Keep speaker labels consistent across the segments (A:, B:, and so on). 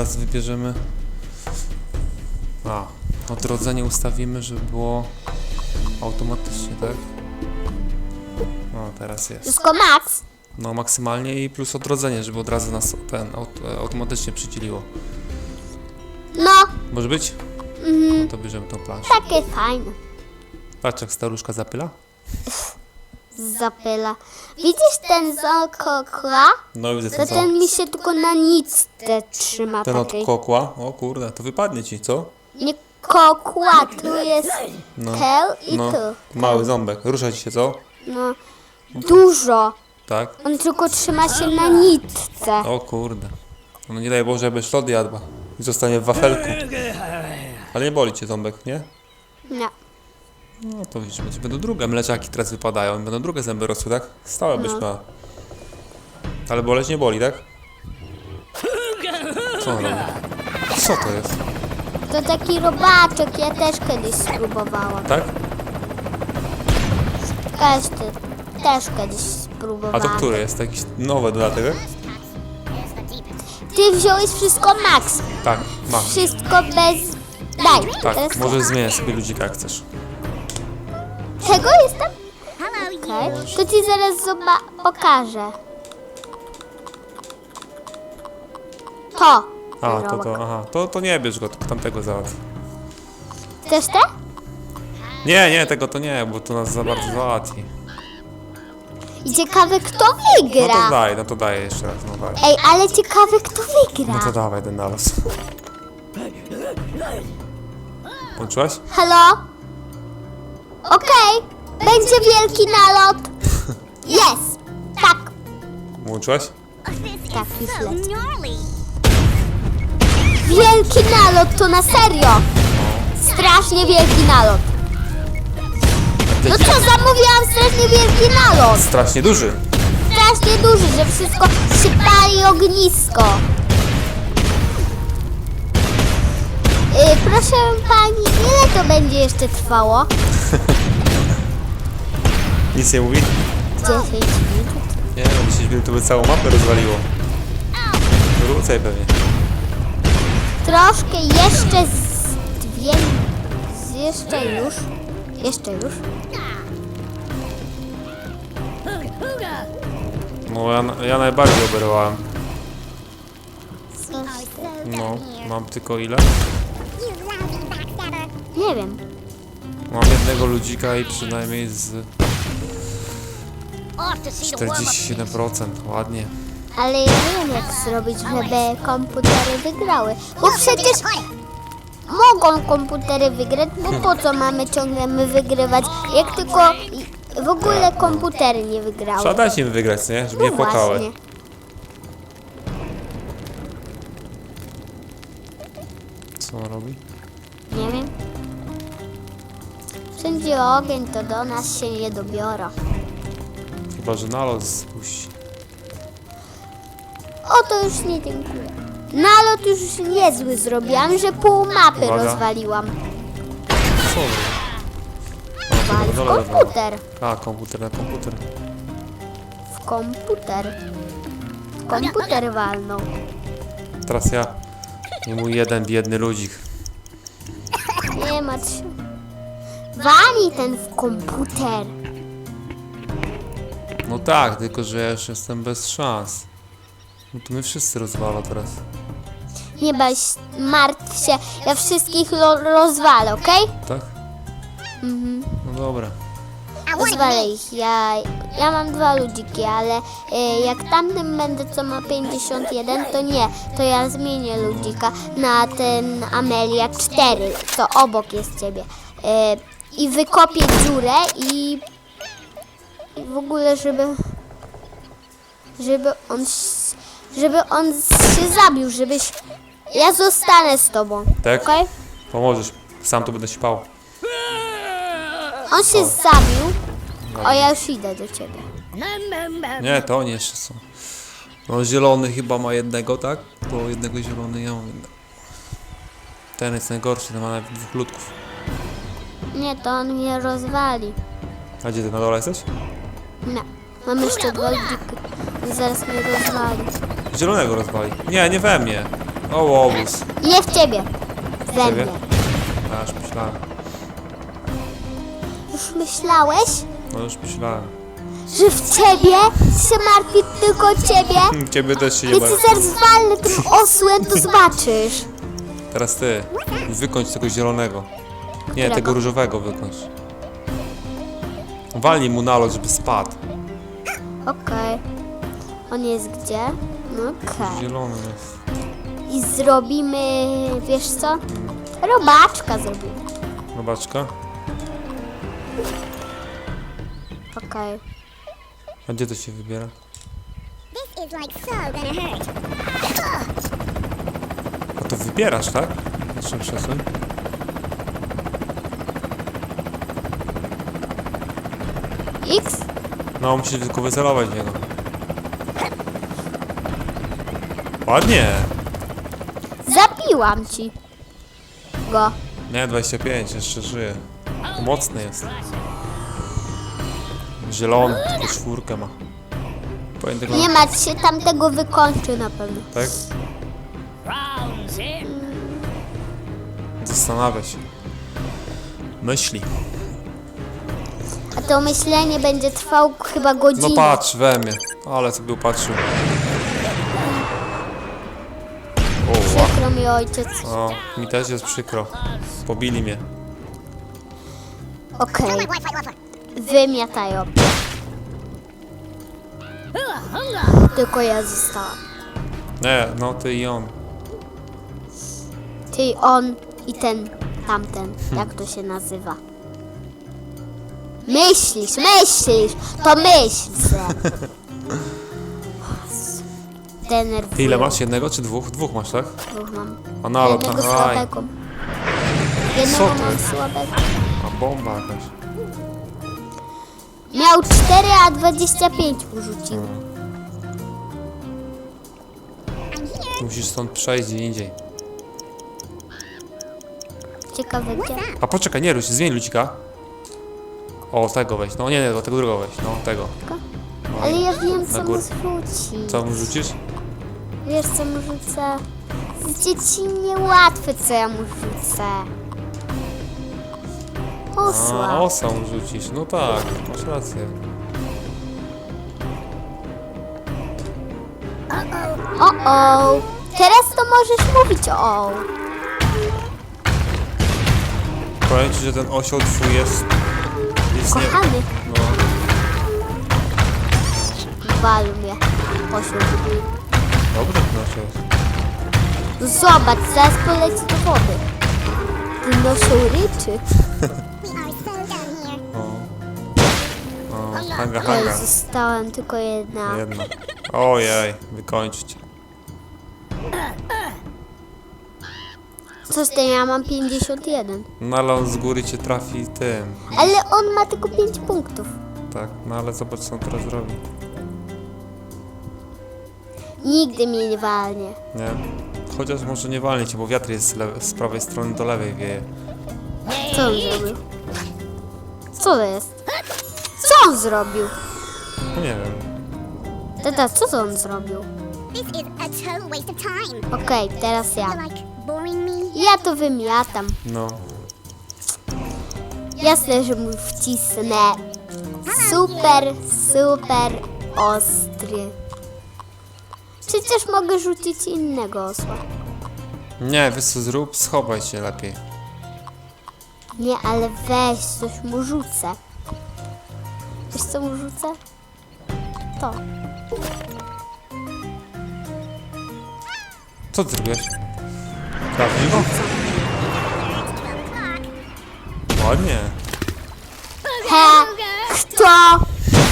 A: teraz wybierzemy... A, odrodzenie ustawimy, żeby było automatycznie, tak? No, teraz jest.
B: Wszystko max.
A: No, maksymalnie i plus odrodzenie, żeby od razu nas ten aut e, automatycznie przydzieliło.
B: No,
A: Może być?
B: mhm,
A: No to bierzemy tą planszę.
B: takie fajne.
A: Patrz, jak staruszka zapyla.
B: Zapyla. Widzisz ten z kokła?
A: No widzę
B: To
A: ten co.
B: ten mi się tylko na nic te trzyma
A: Ten od
B: takiej.
A: kokła. O kurde, to wypadnie ci, co?
B: Nie kokła, tu jest
A: No.
B: i
A: No,
B: tu.
A: mały ząbek. Rusza ci się, co?
B: No, dużo.
A: Tak?
B: On tylko trzyma się na nitce.
A: O kurde. No nie daj Boże, aby szlot jadła. I zostanie w wafelku. Ale nie boli cię ząbek, nie?
B: Nie.
A: No to widzisz, będzie- będą drugie mleczaki teraz wypadają. Będą drugie zęby rosły, tak? Stałe byś
B: No.
A: miała. Ale boleć nie boli, tak? Co on robi? Co to jest?
B: To taki robaczek, ja też kiedyś spróbowałam.
A: Tak?
B: Też, ty, też kiedyś
A: A
B: spróbowałam.
A: to który jest? Jakiś nowy dodatek, tak?
B: Ty wziąłeś wszystko max.
A: Tak, mam.
B: Wszystko bez... Daj.
A: Tak, możesz zmieniać sobie ludzika jak chcesz.
B: Czego jestem? Okej. To ci zaraz zoba- pokażę. To.
A: A, to, to, aha. To, to nie bierz go, tylko tamtego załatw.
B: Też te?
A: Nie, nie, tego to nie, bo to nas za bardzo załatwi.
B: I ciekawe kto
A: No to
B: wygra.
A: daj, no to daję jeszcze raz, no daj.
B: Ej, ale ciekawe kto wygra.
A: No to dawaj ten nalos. Włączyłaś?
B: Halo? Okej. Będzie wielki nalot. Jest. Tak.
A: Włączyłaś?
B: Tak, już lecę. Wielki nalot to na serio. Strasznie wielki nalot. No co, zamówiłam strasznie wielki nalot.
A: Strasznie duży.
B: Strasznie duży, że wszystko się pali ognisko. Yy, proszę pani, ile to będzie jeszcze trwało?
A: Nic nie mówi?
B: 10 minut.
A: Nie, no 10 minut to by całą mapę rozwaliło. Wrócaj pewnie.
B: Troszkę jeszcze z dwie... Z jeszcze już. Jeszcze już.
A: No ja, ja najbardziej oberwałem. No, mam tylko ile?
B: Nie wiem.
A: Mam jednego ludzika i przynajmniej z 47%. Ładnie.
B: Ale ja wiem jak zrobić, żeby komputery wygrały. Bo przecież mogą komputery wygrać, bo po co mamy ciągle my wygrywać, jak tylko w ogóle komputery nie wygrały.
A: Trzeba dać im wygrać, nie? Żeby nie
B: No
A: płakały.
B: właśnie.
A: Co on robi?
B: Nie wiem. Wszędzie ogień, to do nas się nie dobiora.
A: Chyba, że nalot spuści.
B: O, to już nie dziękuję. Nalot już niezły zrobiłam, że pół mapy
A: Uwaga.
B: rozwaliłam.
A: Co?
B: Wal w komputer.
A: A, komputer na komputer.
B: W komputer. W komputer walnął.
A: Teraz ja. I mój jeden biedny ludzik.
B: Nie martw się. Wali ten w komputer.
A: No tak, tylko że ja już jestem bez szans. No to my wszyscy rozwala teraz.
B: Nie bać, martw się. Ja wszystkich rozwalę, okej?
A: Tak?
B: Mhm.
A: No dobra.
B: Rozwalę ich. Ja, ja mam dwa ludziki, ale y, jak tamten będę, co ma 51, to nie. To ja zmienię ludzika na ten Amelia 4, co obok jest ciebie. Y, I wykopię dziurę i, i w ogóle, żeby żeby on żeby on się zabił, żebyś ja zostanę z tobą.
A: Tak?
B: Okej?
A: Pomożesz. Sam tu będę śpał.
B: On się zabił. O, ja już idę do ciebie.
A: Nie, to oni jeszcze są. No zielony chyba ma jednego, tak? Bo jednego zielony ja mam jednego. Ten jest najgorszy, ten ma nawet dwóch ludków.
B: Nie, to on mnie rozwali.
A: A gdzie ty na dole jesteś?
B: Nie. Mam jeszcze dwa ludziki. On zaraz mnie rozwali.
A: Zielonego rozwali. Nie, nie we mnie. O, łobuz.
B: Nie w ciebie. We
A: Ciebie?
B: mnie.
A: Aż myślałem.
B: Już myślałeś,
A: No już myślałem.
B: że w ciebie się martwi tylko ciebie?
A: Ciebie też się nie
B: Więc
A: martwię.
B: zaraz walnę tym osłem, to zobaczysz.
A: Teraz ty. Wykończ tego zielonego. Nie,
B: Którego?
A: tego różowego wykończ. Walnij mu nalot, żeby spadł.
B: Okej. On jest gdzie? No Okej.
A: Zielony jest.
B: I zrobimy, wiesz co? Robaczka zrobimy.
A: Robaczka.
B: Okej.
A: A gdzie to się wybiera?
C: This is like so gonna hurt.
A: A to wybierasz, tak? Jeszcze przesuń. No, musisz tylko wycelować w niego. Ładnie!
B: Zabiłam ci go.
A: Nie, 25, jeszcze żyje. Mocny jest. Zielony, tylko czwórkę ma.
B: Nie martw się, tamtego wykończy na pewno.
A: Tak? Zastanawia się. Myśli.
B: To myślenie będzie trwało chyba godzinę.
A: No patrz we mnie. Ale sobie upatrzył. O, ła.
B: Przykro mi ojciec.
A: o, mi też jest przykro. Pobili mnie.
B: Okej, wymiatają. Tylko ja zostałam.
A: Nie, no ty i on.
B: Ty, on i ten, tamten. Jak to się nazywa? Myślisz, myślisz, to myśl. Denerwuję.
A: Ty ile masz? Jednego czy dwóch? Dwóch masz, tak?
B: Dwóch mam.
A: A nalot,
B: Jednego
A: aha, aj.
B: słabego. Jednego
A: Co to
B: mam
A: jest?
B: słabego.
A: A bomba jakaś.
B: Miał 4, a 25 urzucił.
A: Musisz stąd przejść gdzie indziej.
B: Ciekawe gdzie.
A: A poczekaj, nie rusz, zmień ludzika. O, tego weź. No nie, nie, do tego drugiego weź. No, tego.
B: Ale ja wiem co mu
A: górę. Co mu rzucisz?
B: Wiesz co mu rzucę? Z dzieci niełatwe co ja mu rzucę.
A: A,
B: Osła.
A: osa mu rzucisz. No tak, masz rację.
B: O o. Teraz to możesz mówić o o.
A: Powiem ci, że ten osioł twój jest... Jest nie...
B: Kochany.
A: No,
B: Wal mnie. Osioł
A: jest.
B: Zobacz, zaraz poleci do wody. Ty noszą ryczy.
A: O. O, hanga,
B: Ja
A: hanga.
B: zostałam tylko jedna.
A: Jedna. Ojej, wykończyć.
B: Co z tym? Ja mam 51.
A: No ale on z góry cię trafi tym.
B: Ale on ma tylko 5 punktów.
A: Tak, no ale zobacz co on teraz robi.
B: Nigdy mnie nie walnie.
A: Nie? Chociaż może nie walnie cię, bo wiatr jest z, prawej strony do lewej wieje.
B: Co on zrobił? Co to jest? Co on zrobił?
A: No nie wiem.
B: Tata, co to on zrobił?
C: This is a total waste of time.
B: Okej, teraz ja.
C: Like boring.
B: Ja to wymiatam.
A: No.
B: Jasne, że mu wcisnę. Super, super ostry. Przecież mogę rzucić innego osła.
A: Nie, wiesz co zrób? Schowaj się lepiej.
B: Nie, ale weź, coś mu rzucę. Wiesz co mu rzucę? To.
A: Co ty zrobiłeś? Trafił? Ładnie.
B: He, kto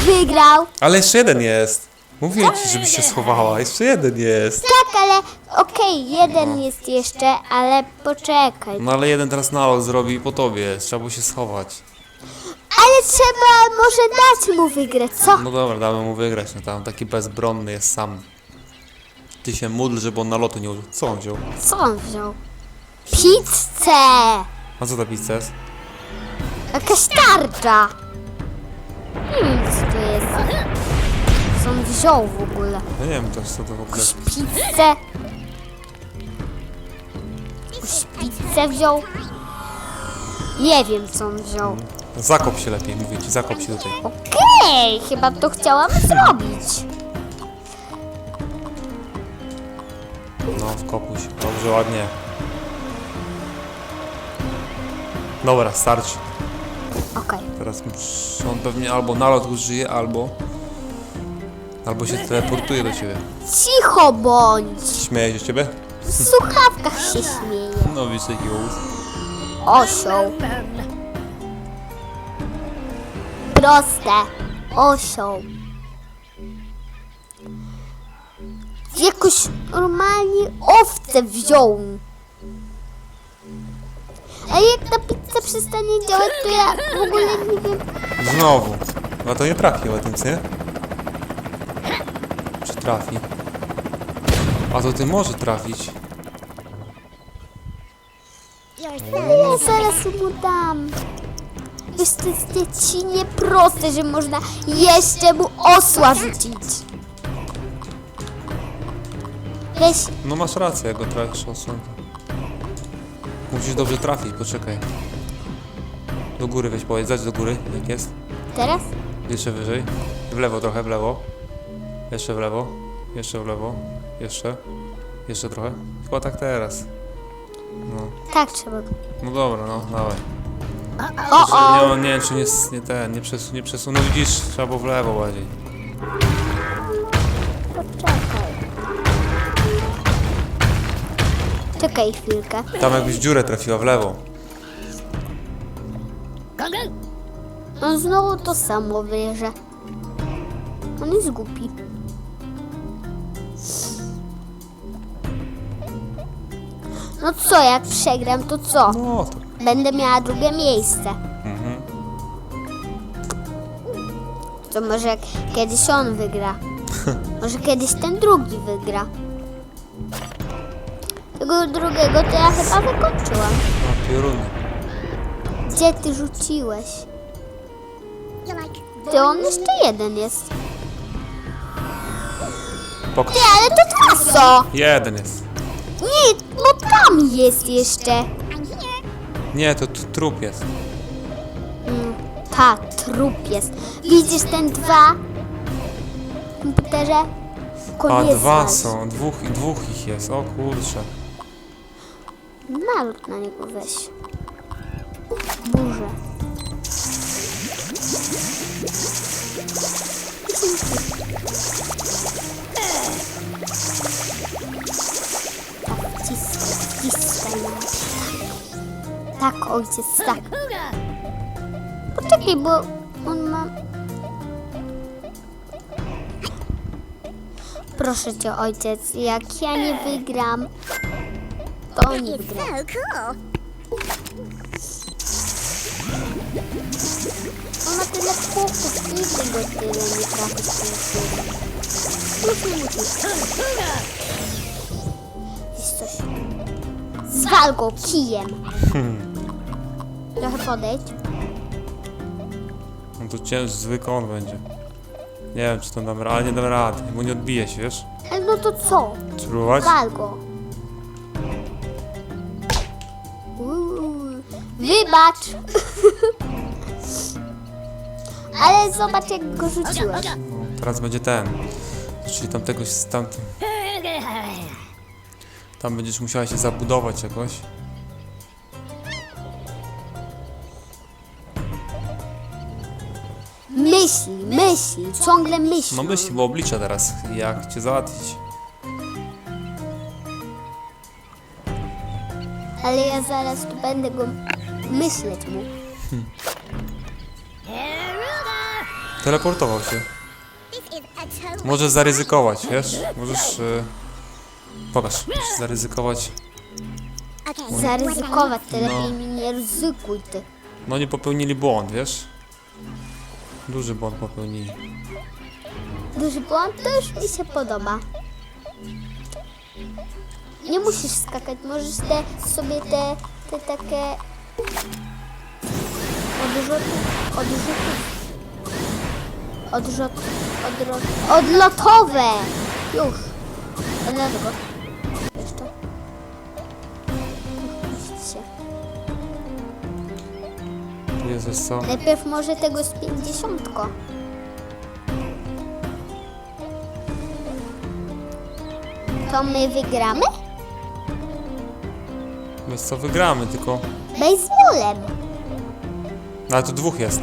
B: wygrał?
A: Ale jeszcze jeden jest. Mówię ci, żebyś się schowała. Jeszcze jeden jest.
B: Tak, ale okej, jeden jest jeszcze, ale poczekaj.
A: No ale jeden teraz nalot zrobi po tobie. Trzeba było się schować.
B: Ale trzeba może dać mu wygrać, co?
A: No dobra, damy mu wygrać. No tam taki bezbronny jest sam. Ty się módl, żeby on nalotu nie użył. Co on wziął?
B: Co on wziął? Pizzę!
A: A co ta pizza jest?
B: Jakaś tarcza! Nie wiem, co to jest. Co on wziął w ogóle?
A: Ja nie wiem też co to w ogóle.
B: Pizzę? Jakąś pizzę wziął? Nie wiem, co on wziął.
A: Zakop się lepiej, mówię ci, zakop się tutaj.
B: Okej, chyba to chciałam zrobić.
A: No, wkopuj się. Dobrze, ładnie. Dobra, starczy.
B: Okej.
A: Teraz on pewnie albo nalot użyje, albo... Albo się teleportuje do ciebie.
B: Cicho bądź.
A: Śmieje się ciebie?
B: W słuchawkach się śmieje.
A: No wiesz, jaki łóz.
B: Osioł. Proste. Osioł. Jakoś normalnie owce wziął. A jak ta pizza przestanie działać, to ja w ogóle nie wiem.
A: Znowu. No to nie trafi nie? Czy trafi? A to ty może trafić.
C: So
B: Ja zaraz mu dam. Wiesz, to jest dzieci nieproste, że można jeszcze mu osła rzucić. Weź,
A: No masz rację, jak go trafisz osłonę. Musisz dobrze trafić, poczekaj. Do góry weź powiedz, dać do góry, jak jest.
B: teraz?
A: Jeszcze wyżej. W lewo trochę, w lewo. Jeszcze w lewo. Jeszcze w lewo. Jeszcze. Jeszcze trochę. Chyba tak teraz. No.
B: Tak trzeba.
A: No dobra, no, dawaj.
B: O, o!
A: Nie, nie czy nie, s- nie ten, nie, przesu, nie przesunął. Widzisz, trzeba było w lewo bardziej.
B: Czekaj chwilkę.
A: Tam jakbyś dziurę trafiła w lewo.
B: On znowu to samo bierze. On jest głupi. No co, jak przegram, to co?
A: No to.
B: Będę miała drugie miejsce.
A: Mhm.
B: To może kiedyś on wygra. Może kiedyś ten drugi wygra. Tego drugiego to ja chyba wykończyłam.
A: No, pioruny.
B: Gdzie ty rzuciłeś? Ty on jeszcze jeden jest.
A: Pokaż.
B: Ty, ale to dwa są!
A: Jeden jest.
B: Nie, bo tam jest jeszcze.
A: Nie, to t- trup jest.
B: Mm, Ta, trup jest. Widzisz ten dwa? W komputerze?
A: A
B: Koniec
A: dwa są, dwóch, dwóch ich jest, o kurczę.
B: Nalot na niego weź. Wciskaj. Tak, ojciec, tak. Poczekaj, bo on ma... Proszę cię, ojciec, jak ja nie wygram, to
C: It's
B: wygra.
C: so cool.
B: On ma tyle punktów, nigdy go tyle nie trafi z punktu. Już nie musisz. Jest coś. Zwal go kijem. Trochę podejdź.
A: No to ciężki zwykły on będzie. Nie wiem, czy to dam radę, ale nie dam rady, bo nie odbije się, wiesz?
B: Ale no to co?
A: Spróbować?
B: Zwal go. Wybacz. Ale zobacz jak go rzuciłeś.
A: No, teraz będzie ten. Czyli tamtego z tamtym. Tam będziesz musiała się zabudować jakoś.
B: Myśli, myśli, ciągle myśli.
A: No myśli, bo oblicza teraz, jak cię załatwić.
B: Ale ja zaraz tu będę go myśleć mu.
A: Teleportował się. Możesz zaryzykować, wiesz? Możesz... y, Pokaż, możesz zaryzykować.
B: Zaryzykować, to
A: No.
B: lepiej mi nie ryzykuj ty.
A: No nie popełnili błąd, wiesz? Duży błąd popełnili.
B: Duży błąd to już mi się podoba. Nie musisz skakać, możesz te sobie te, te takie Odrzutów, odrzutów. Odrzut, odrot, odlotowe! Już. Dlatego. Jeszcze.
A: Widzicie. Jezus, co?
B: Najpierw może tego z pięćdziesiątko. To my wygramy?
A: Wiesz co, wygramy, tylko...
B: Baseballem.
A: No, ale tu dwóch jest.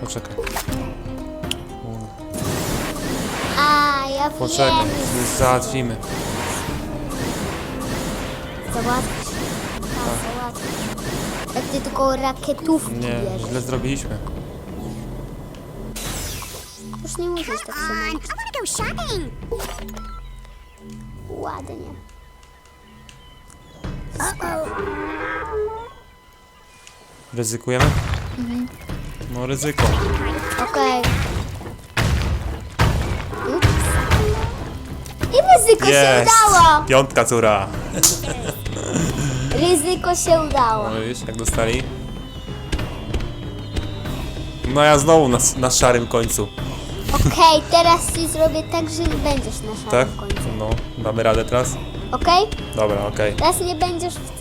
A: Poczekaj.
B: A, ja
A: Poczekaj,
B: wiem.
A: już załatwimy.
B: Załatwić. A, załatwić. Jak ty tylko rakietówki
A: Nie,
B: bierzesz.
A: źle zrobiliśmy.
B: Już nie musisz tak się
C: On, I
B: męczyć.
C: wanna go shopping.
B: Ładnie.
A: Ryzykujemy? No ryzyko.
B: Okej. Ups. I ryzyko się
A: Jest!
B: udało!
A: Piątka córa.
B: Ryzyko się udało.
A: No widzisz, jak dostali? No ja znowu na, na szarym końcu.
B: Okej, teraz ci zrobię tak, że będziesz na
A: Tak?
B: szarym końcu.
A: No, damy radę teraz?
B: Okej?
A: Dobra, okej.
B: Teraz nie będziesz w